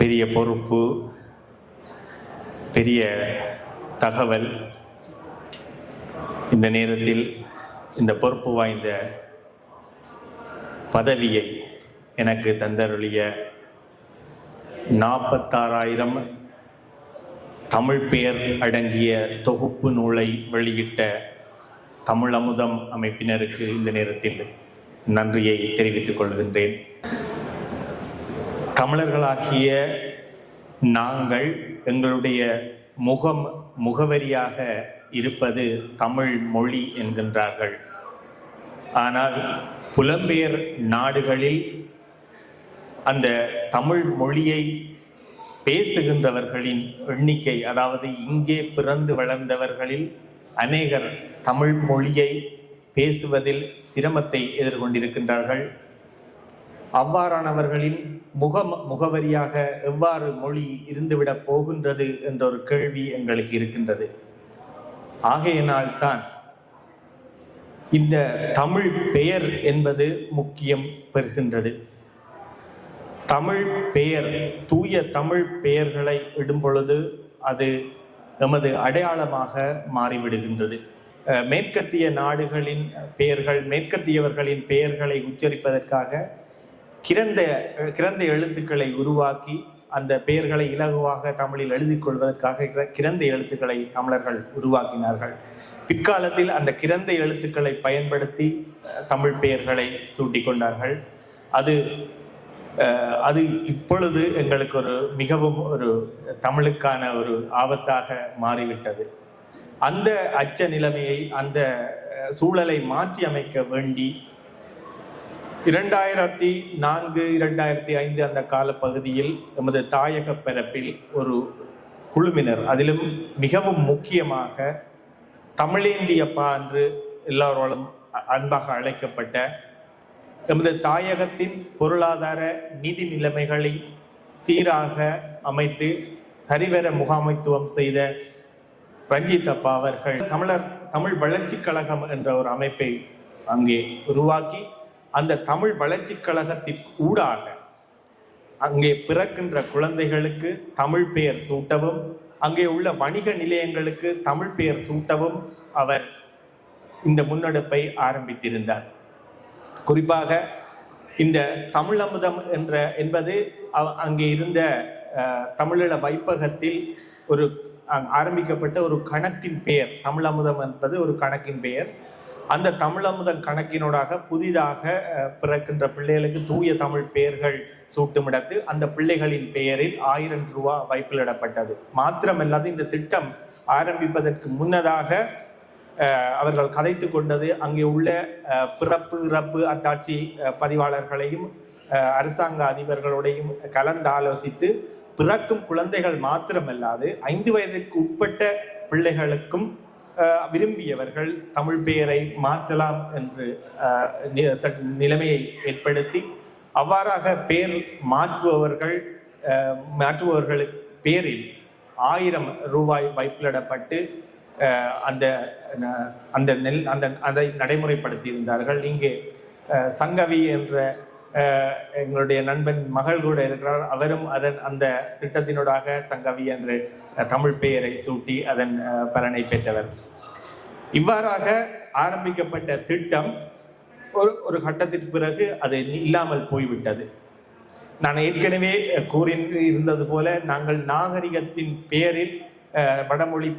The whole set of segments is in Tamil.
பெரிய பொறுப்பு பெரிய தகவல். இந்த நேரத்தில் இந்த பொறுப்பு வாய்ந்த பதவியை எனக்கு தந்தருளிய நாற்பத்தாறாயிரம் தமிழ் பெயர் அடங்கிய தொகுப்பு நூலை வெளியிட்ட தமிழ் அமுதம் அமைப்பினருக்கு இந்த நேரத்தில் நன்றியை தெரிவித்துக் கொள்கின்றேன். தமிழர்களாகிய நாங்கள் எங்களுடைய முகம் முகவரியாக இருப்பது தமிழ் மொழி என்கின்றார்கள். ஆனால் புலம்பெயர் நாடுகளில் அந்த தமிழ் மொழியை பேசுகின்றவர்களின் எண்ணிக்கை அதாவது இங்கே பிறந்து வளர்ந்தவர்களில் அநேகர் தமிழ் மொழியை பேசுவதில் சிரமத்தை எதிர்கொண்டிருக்கின்றார்கள். அவ்வாறானவர்களின் முக முகவரியாக எவ்வாறு மொழி இருந்துவிடப் போகின்றது என்ற ஒரு கேள்வி எங்களுக்கு இருக்கின்றது. ஆகையினால் தான் இந்த தமிழ் பெயர் என்பது முக்கியம் பெறுகின்றது. தமிழ் பெயர் தூய தமிழ் பெயர்களை இடும் பொழுது அது நமது அடையாளமாக மாறிவிடுகின்றது. மேற்கத்திய நாடுகளின் பெயர்கள் மேற்கத்தியவர்களின் பெயர்களை உச்சரிப்பதற்காக கிரந்த கிரந்த எழுத்துக்களை உருவாக்கி அந்த பெயர்களை இலகுவாக தமிழில் எழுதி கொள்வதற்காக கிரந்த எழுத்துக்களை தமிழர்கள் உருவாக்கினார்கள். பிற்காலத்தில் அந்த கிரந்த எழுத்துக்களை பயன்படுத்தி தமிழ் பெயர்களை சூட்டிக் கொண்டார்கள் அது அது இப்பொழுது எங்களுக்கு ஒரு மிகவும் ஒரு தமிழுக்கான ஒரு ஆபத்தாக மாறிவிட்டது. அந்த அச்ச நிலைமையை அந்த சூழலை மாற்றி அமைக்க வேண்டி இரண்டாயிரத்தி நான்கு இரண்டாயிரத்தி ஐந்து அந்த காலப்பகுதியில் எமது தாயக பரப்பில் ஒரு குழுவினர் அதிலும் மிகவும் முக்கியமாக தமிழேந்தியப்பா என்று எல்லோராலும் அன்பாக அழைக்கப்பட்ட எமது தாயகத்தின் பொருளாதார நிதி நிலைமைகளை சீராக அமைத்து சரிவர முகாமைத்துவம் செய்த ரஞ்சித் அப்பா அவர்கள் தமிழர் தமிழ் வளர்ச்சிக் கழகம் என்ற ஒரு அமைப்பை அங்கே உருவாக்கி அந்த தமிழ் வளர்ச்சிக் கழகத்திற்கு ஊடாக அங்கே பிறக்கின்ற குழந்தைகளுக்கு தமிழ் பெயர் சூட்டவும் அங்கே உள்ள வணிக நிலையங்களுக்கு தமிழ் பெயர் சூட்டவும் அவர் இந்த முன்னெடுப்பை ஆரம்பித்திருந்தார். குறிப்பாக இந்த தமிழமுதம் என்ற என்பது அங்கே இருந்த தமிழீழ வைப்பகத்தில் ஒரு அங் ஆரம்பிக்கப்பட்ட ஒரு கணக்கின் பெயர் தமிழமுதம் என்பது ஒரு கணக்கின் பெயர். அந்த தமிழ் அமுதம் கணக்கினூடாக புதிதாக பிறக்கின்ற பிள்ளைகளுக்கு தூய தமிழ் பெயர்கள் சூட்டுமிடத்து அந்த பிள்ளைகளின் பெயரில் ஆயிரம் ரூபா வைப்பிலிடப்பட்டது. மாத்திரமல்லாது இந்த திட்டம் ஆரம்பிப்பதற்கு முன்னதாக அவர்கள் கதைத்து கொண்டது அங்கே உள்ள பிறப்பு இறப்பு அத்தாட்சி பதிவாளர்களையும் அரசாங்க அதிபர்களோடையும் கலந்து ஆலோசித்து பிறக்கும் குழந்தைகள் மாத்திரமல்லாது ஐந்து வயதிற்கு உட்பட்ட பிள்ளைகளுக்கும் விரும்பியவர்கள் தமிழ் பெயரை மாற்றலாம் என்று ச- நிலைமையை ஏற்படுத்தி அவ்வாறாக பெயர் மாற்றுபவர்கள் மாற்றுபவர்களுக்கு பேரில் ஆயிரம் ரூபாய் வைப்பிலிடப்பட்டு அந்த அந்த நெல் அந்த அதை நடைமுறைப்படுத்தி இருந்தார்கள் இங்கே சங்கவி என்ற எங்களுடைய நண்பன் மகள் கூட இருக்கிறார். அவரும் அதன் அந்த திட்டத்தினூடாக சங்கவி என்று தமிழ் பெயரை சூட்டி அதன் பலனை பெற்றவர். இவ்வாறாக ஆரம்பிக்கப்பட்ட திட்டம் ஒரு ஒரு கட்டத்திற்கு பிறகு அது இல்லாமல் போய்விட்டது. நான் ஏற்கனவே கூறி இருந்தது போல நாங்கள் நாகரிகத்தின் பெயரில் வடமொழி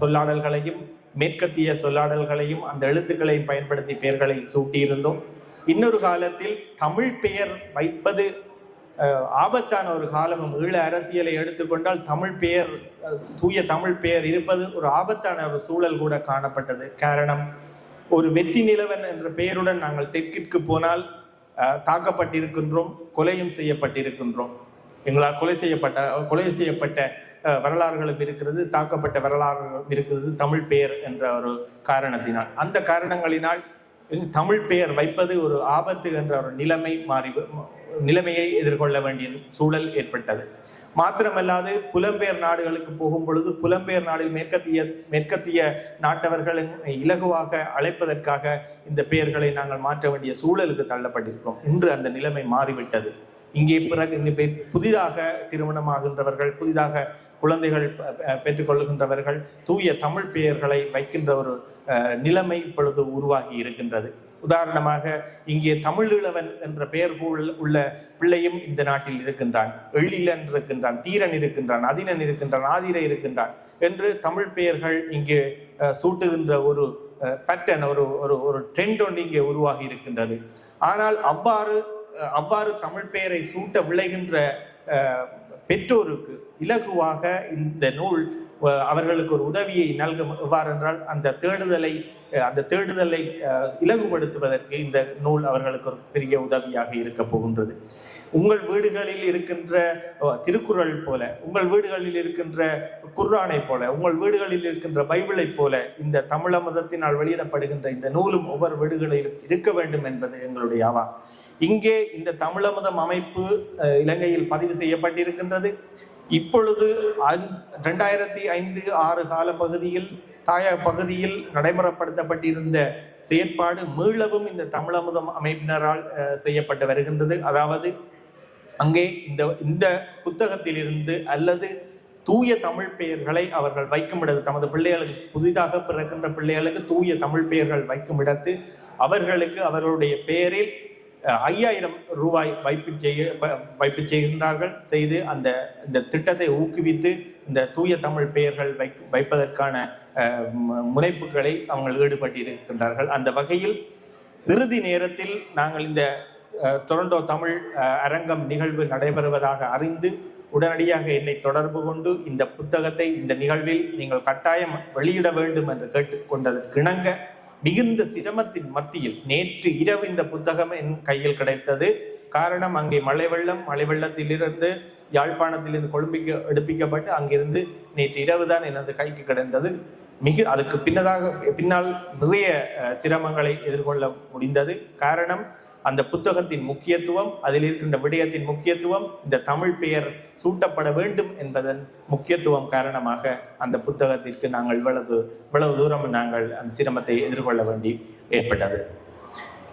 சொல்லாடல்களையும் மேற்கத்திய சொல்லாடல்களையும் அந்த எழுத்துக்களையும் பயன்படுத்தி பெயர்களை சூட்டியிருந்தோம். இன்னொரு காலத்தில் தமிழ் பெயர் வைப்பது ஆபத்தான ஒரு காலமும் ஈழ அரசியலை எடுத்துக்கொண்டால் தமிழ் பெயர் தூய தமிழ் பெயர் இருப்பது ஒரு ஆபத்தான ஒரு சூழல் கூட காணப்பட்டது. காரணம் ஒரு வெற்றி நிலவன் என்ற பெயருடன் நாங்கள் தெற்கிற்கு போனால் தாக்கப்பட்டிருக்கின்றோம் கொலையும் செய்யப்பட்டிருக்கின்றோம். எங்களால் கொலை செய்யப்பட்ட கொலை செய்யப்பட்ட வரலாறுகளும் இருக்கிறது தாக்கப்பட்ட வரலாறுகளும் இருக்கிறது தமிழ் பெயர் என்ற ஒரு காரணத்தினால். அந்த காரணங்களினால் தமிழ் பெயர் வைப்பது ஒரு ஆபத்து என்ற ஒரு நிலைமை மாறி நிலைமையை எதிர்கொள்ள வேண்டிய சூழல் ஏற்பட்டது. மாத்திரமல்லாது புலம்பெயர் நாடுகளுக்கு போகும் பொழுது புலம்பெயர் நாடில் மேற்கத்திய மேற்கத்திய நாட்டவர்களின் இலகுவாக அழைப்பதற்காக இந்த பெயர்களை நாங்கள் மாற்ற வேண்டிய சூழலுக்கு தள்ளப்பட்டிருக்கிறோம். இன்று அந்த நிலைமை மாறிவிட்டது. இங்கே பிறகு இந்த புதிதாக திருமணமாகின்றவர்கள் புதிதாக குழந்தைகள் பெற்றுக்கொள்கின்றவர்கள் தூய தமிழ் பெயர்களை வைக்கின்ற ஒரு நிலைமை இப்பொழுது உருவாகி இருக்கின்றது. உதாரணமாக இங்கே தமிழீழவன் என்ற பெயர் உள்ள- உள்ள பிள்ளையும் இந்த நாட்டில் இருக்கின்றான். எழிலன் இருக்கின்றான் தீரன் இருக்கின்றான் அதினன் இருக்கின்றான் ஆதிர இருக்கின்றான் என்று தமிழ் பெயர்கள் இங்கே சூட்டுகின்ற ஒரு பேட்டர்ன் ஒரு ஒரு ஒரு ட்ரெண்ட் ஒன்று இங்கே உருவாகி இருக்கின்றது. ஆனால் அவ்வாறு அவ்வாறு தமிழ் பெயரை சூட்ட விளைகின்ற பெற்றோருக்கு இலகுவாக இந்த நூல் அவர்களுக்கு ஒரு உதவியை நல்கும் என்றால் அந்த தேடுதலை அந்த தேடுதலை இலகுபடுத்துவதற்கு இந்த நூல் அவர்களுக்கு ஒரு பெரிய உதவியாக இருக்க போகின்றது. உங்கள் வீடுகளில் இருக்கின்ற திருக்குறள் போல உங்கள் வீடுகளில் இருக்கின்ற குர்ஆனை போல உங்கள் வீடுகளில் இருக்கின்ற பைபிளை போல இந்த தமிழ மதத்தினால் வெளியிடப்படுகின்ற இந்த நூலும் ஒவ்வொரு வீடுகளிலும் இருக்க வேண்டும் என்பது எங்களுடைய அவா இங்கே இந்த தமிழ மதம் அமைப்பு இலங்கையில் பதிவு செய்யப்பட்டிருக்கின்றது. இப்பொழுது ரெண்டாயிரத்தி ஐந்து ஆறு கால பகுதியில் தாயக பகுதியில் நடைமுறைப்படுத்தப்பட்டிருந்த செயற்பாடு மீளவும் இந்த தமிழமுதம் அமைப்பினரால் செய்யப்பட்டு வருகின்றது. அதாவது அங்கே இந்த இந்த புத்தகத்திலிருந்து அல்லது தூய தமிழ் பெயர்களை அவர்கள் வைக்கும் இடத்து தமது பிள்ளைகளுக்கு புதிதாக பிறக்கின்ற பிள்ளைகளுக்கு தூய தமிழ் பெயர்கள் வைக்கும் இடத்து அவர்களுக்கு அவர்களுடைய பெயரில் ஐயாயிரம் ரூபாய் வைப்பு செய்ய வைப்பு செய்கின்றார்கள். செய்து அந்த இந்த திட்டத்தை ஊக்குவித்து இந்த தூய தமிழ் பெயர்கள் வைக் வைப்பதற்கான முனைப்புகளை அவங்க ஈடுபட்டிருக்கின்றார்கள். அந்த வகையில் இறுதி நேரத்தில் நாங்கள் இந்த அஹ், டொரண்டோ தமிழ் அரங்கம் நிகழ்வு நடைபெறுவதாக அறிந்து உடனடியாக என்னை தொடர்பு கொண்டு இந்த புத்தகத்தை இந்த நிகழ்வில் நீங்கள் கட்டாயம் வெளியிட வேண்டும் என்று கேட்டுக்கொண்டதற்கிணங்க மிகுந்த சிரமத்தின் மத்தியில் நேற்று இரவு இந்த புத்தகம் என் கையில் கிடைத்தது. காரணம் அங்கே மழை வெள்ளம் மழை வெள்ளத்திலிருந்து யாழ்ப்பாணத்திலிருந்து கொழும்பிக்கு எடுப்பிக்கப்பட்டு அங்கிருந்து நேற்று இரவு தான் எனது கைக்கு கிடைத்தது. மிக அதுக்கு பின்னதாக பின்னால் நிறைய சிரமங்களை எதிர்கொள்ள முடிந்தது. காரணம் அந்த புத்தகத்தின் முக்கியத்துவம் அதில் இருக்கின்ற விடயத்தின் முக்கியத்துவம் இந்த தமிழ் பெயர் சூட்டப்பட வேண்டும் என்பதன் முக்கியத்துவம் காரணமாக அந்த புத்தகத்திற்கு நாங்கள் இவ்வளவு இவ்வளவு தூரம் நாங்கள் அந்த சிரமத்தை எதிர்கொள்ள வேண்டி ஏற்பட்டது.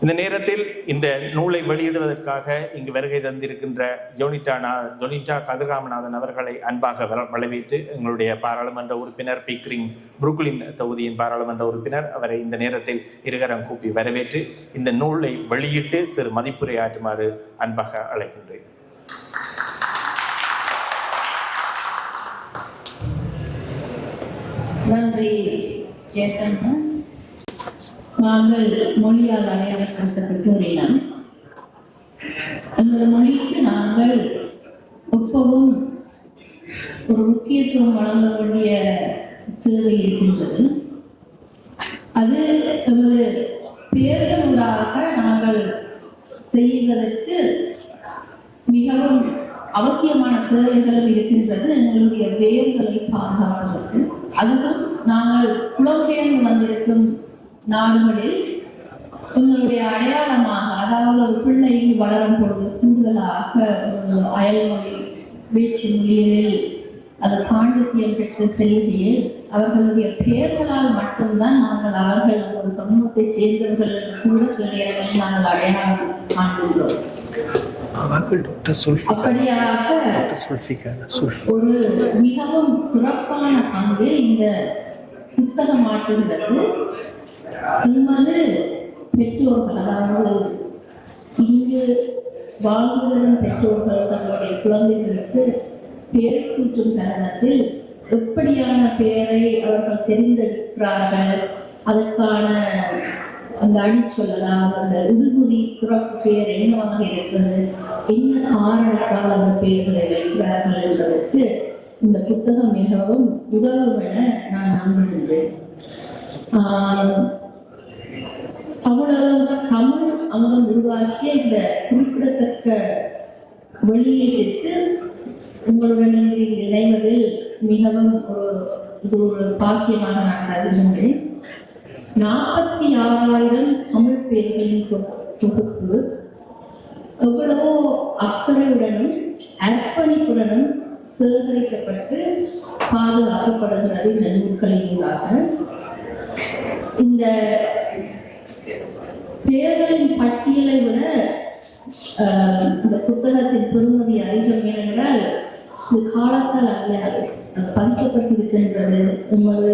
இந்த நேரத்தில் இந்த நூலை வெளியிடுவதற்காக இங்கு வருகை தந்திருக்கின்ற ஜோனிட்டா நா ஜோனிட்டா கதிர்காமநாதன் அவர்களை அன்பாக வர- வரவேற்று எங்களுடைய பாராளுமன்ற உறுப்பினர் பிக்ரிங் புருக்லின் தொகுதியின் பாராளுமன்ற உறுப்பினர் அவரை இந்த நேரத்தில் இருகரம் கூப்பி வரவேற்று இந்த நூலை வெளியிட்டு சிறு மதிப்புரையாற்றுமாறு அன்பாக அழைக்கின்றேன். நன்றி நாங்கள் மொழியால் அடையாளப்படுத்தப்பட்ட ஒரு இனம் எமது மொழிக்கு நாங்கள் எப்பவும் ஒரு முக்கியத்துவம் வழங்க வேண்டிய தேவை இருக்கின்றது. அது எமது பேர்களூடாக நாங்கள் செய்வதற்கு மிகவும் அவசியமான தேவைகளும் இருக்கின்றது. எங்களுடைய வேர்களை பாதுகாப்பதற்கு. அதுதான் நாங்கள் புலம்பெயர்ந்து வந்திருக்கும் நாடுகளில் எங்களுடைய அடையாளமாக அதாவது ஒரு பிள்ளை வளரும் பொழுது கூடுதலாக ஒரு அயல்மொழி வேற்று மொழிகளில் அது பாண்டித்யம் பெற்ற செய்தியில் அவர்களுடைய பெயர்களால் மட்டும்தான் நாங்கள் அவர்கள் ஒரு சமூகத்தை சேர்ந்தவர்கள் கூட சில நேரங்களில் நாங்கள் அடையாளம் காண்கின்றோம். ஒரு மிகவும் சிறப்பான பங்கு இந்த புத்தகம் ஆற்றுகிறது. எமது பெற்றோர்கள் அதாவது இங்கு வாழ்வுடன் பெற்றோர்கள் தங்களுடைய குழந்தைகளுக்கு பெயர் சூட்டும் தருணத்தில் எப்படியான பெயரை அவர்கள் தெரிந்திருக்கிறார்கள் அதற்கான அந்த அணி சொல்லலாம் அந்த உடுகுறி சிறப்பு பெயர் என்னவாக இருக்கிறது என்ன காரணத்தால் அந்த பெயர்களை வைக்கிறார்கள் என்பதற்கு இந்த புத்தகம் மிகவும் உதவும் என நான் நம்புகின்றேன். ஆஹ் தமிழ் அங்கம் உருவாக்கிய இந்த குறிப்பிடத்தக்க வெளியீட்டிற்கு உங்களுடன் இன்று இணைவதில் மிகவும் ஒரு ஒரு பாக்கியமாக நான் கருதுகின்றேன் நாற்பத்தி ஆறாயிரம் தமிழ் பெயர்களின் தொகுப்பு. எவ்வளவோ அக்கறையுடனும் அர்ப்பணிப்புடனும் சேகரிக்கப்பட்டு பாதுகாக்கப்படுகிறது இந்த நூல்களின் ஊடாக. இந்த பெயர்களின் பட்டியலை விட ஆஹ், இந்த புத்தகத்தின் பெருமதி அதிகம் ஏனென்றால் இது காலத்தால் அல்ல பதிக்கப்பட்டிருக்கின்றது. உமது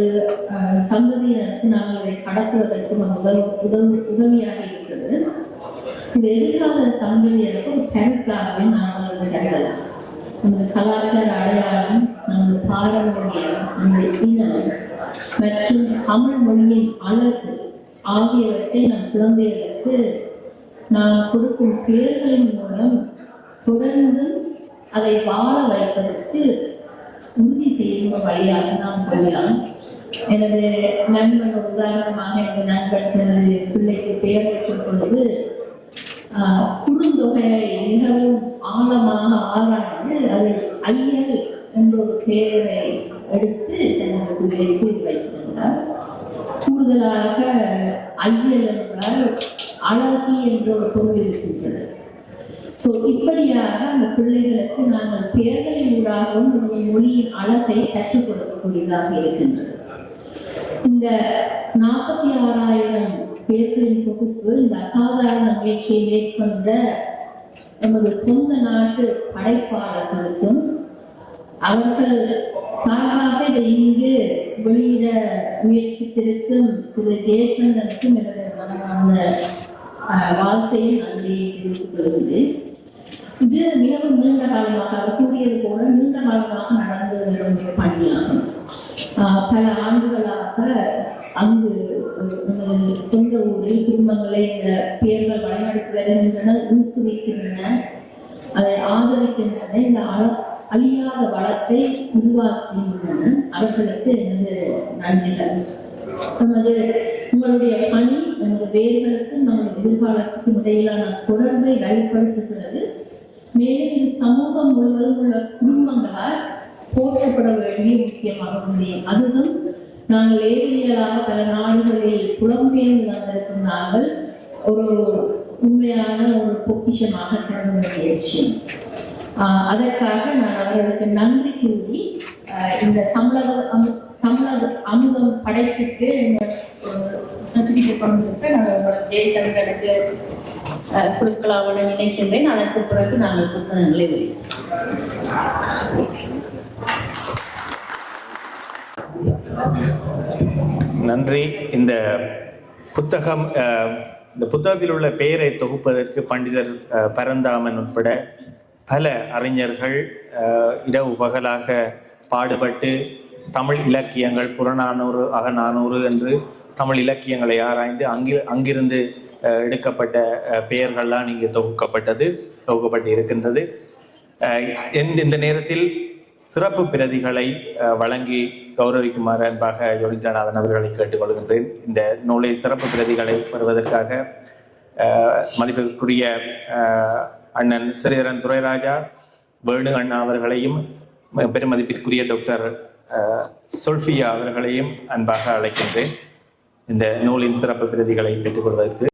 சந்ததியினருக்கு நாங்கள் இதை கடத்துவதற்கு உதவி உதவி உதவியாக இருக்கிறது இந்த எதிர்கால சந்ததியருக்கு ஒரு பரிசாகவே நாங்கள் அதை கருதலாம். நமது கலாச்சார அடையாளம் நமது பாரம்பரியம் நமது இனம் மற்றும் தமிழ் மொழியின் அழகு ஆகியவற்றை நம் குழந்தைகளுக்கு நாம் கொடுக்கும் பெயர்களின் மூலம் தொடர்ந்து அதை வாழ வைப்பதற்கு உறுதி செய்யும் வழியாக நாம் கொள்ளலாம் எனது நண்பன் உதாரணமாக எனது நண்பன் எனது பிள்ளைக்கு பெயர் வைக்கும் பொழுது குறுந்தொகையை மிகவும் ஆழமாக ஆராய்ந்து அதில் ஐயல் என்ற ஒரு பெயரை எடுத்து தனது பிள்ளைக்கு வைத்திருந்தார். கூடுதலாக ஐயல் என்றால் அழகி என்ற ஒரு பொருள் இருக்கின்றது. ஸோ இப்படியாக அந்த பிள்ளைகளுக்கு நாங்கள் பெயர்களின் ஊடாகவும் நம்முடைய மொழியின் அழகை கற்றுக் கொடுக்கக்கூடியதாக இருக்கின்றது. இந்த நாற்பத்தி ஆறாயிரம் பேர்களின் தொகுப்பு இந்த அசாதாரண முயற்சியை மேற்கொண்ட நமது சொந்த நாட்டு படைப்பாளர்களுக்கும் அவர்கள் சார்பாக இதை இங்கு வெளியிட முயற்சித்திருக்கும் திரு ஜெயச்சந்திரனுக்கும் எனது மனமார்ந்த வாழ்க்கையை நன்றியை தெரிவித்துக் கொள்கிறேன் இது மிகவும் நீண்ட காலமாக அவர் கூறியது போல நீண்ட காலமாக நடந்து வரும் பணியாகும். பல ஆண்டுகளாக அங்கு நமது சொந்த ஊரில் குடும்பங்களை இந்த பெயர்கள் வழிநடத்தி வருகின்றன ஊக்குவிக்கின்றன அதை ஆதரிக்கின்றன. இந்த அழ- அழியாத வளத்தை உருவாக்குகின்றன அவர்களுக்கு எனது நன்றிகள். நமது உங்களுடைய பணி நமது வேர்களுக்கும் நமது எதிர்காலத்துக்கும் இடையிலான தொடர்பை வெளிப்படுத்துகிறது மேலும் இது சமூகம் முழுவதும் உள்ள குடும்பங்களால் போற்றப்பட வேண்டிய முக்கியமாக முடியும் அதுவும் நாங்கள் ஏரியலாக பல நாடுகளில் புலம்பெயர்ந்து வந்திருக்கும் நாங்கள் ஒரு உண்மையான ஒரு பொக்கிஷமாக கருத வேண்டிய விஷயம். அதற்காக நான் அவர்களுக்கு நன்றி கூறி இந்த தமிழக தமிழக அமுதம் படைப்புக்கு சர்டிபிகேட் கொண்டிருப்பேன் அதை உங்களோட ஜெயச்சந்திரனுக்கு ஆஹ் கொடுக்கலாம்னு நினைக்கின்றேன். அதற்கு பிறகு நாங்கள் புத்தகங்களை வெளியிட்டோம் நன்றி. இந்த புத்தகம் இந்த புத்தகத்தில் உள்ள பெயரை தொகுப்பதற்கு பண்டிதர் அஹ், பரந்தாமன் உட்பட பல அறிஞர்கள் இரவு பகலாக பாடுபட்டு தமிழ் இலக்கியங்கள் புறநானூறு அகநானூறு என்று தமிழ் இலக்கியங்களை ஆராய்ந்து அங்கி அங்கிருந்து எடுக்கப்பட்ட பெயர்கள்லாம் இங்கே தொகுக்கப்பட்டது தொகுக்கப்பட்டு இருக்கின்றது அஹ், இந்த நேரத்தில் சிறப்பு பிரதிகளை வழங்கி கௌரவிக்குமாறு அன்பாக யோகிஜாநாதன் அவர்களை கேட்டுக்கொள்கின்றேன். இந்த நூலில் சிறப்பு பிரதிகளை பெறுவதற்காக மதிப்பிற்குரிய அண்ணன் ஸ்ரீதரன் துரைராஜா வேணு அண்ணா அவர்களையும் பெருமதிப்பிற்குரிய டாக்டர் சொல்ஃபியா அவர்களையும் அன்பாக அழைக்கின்றேன். இந்த நூலின் சிறப்பு பிரதிகளை பெற்றுக்கொள்வதற்கு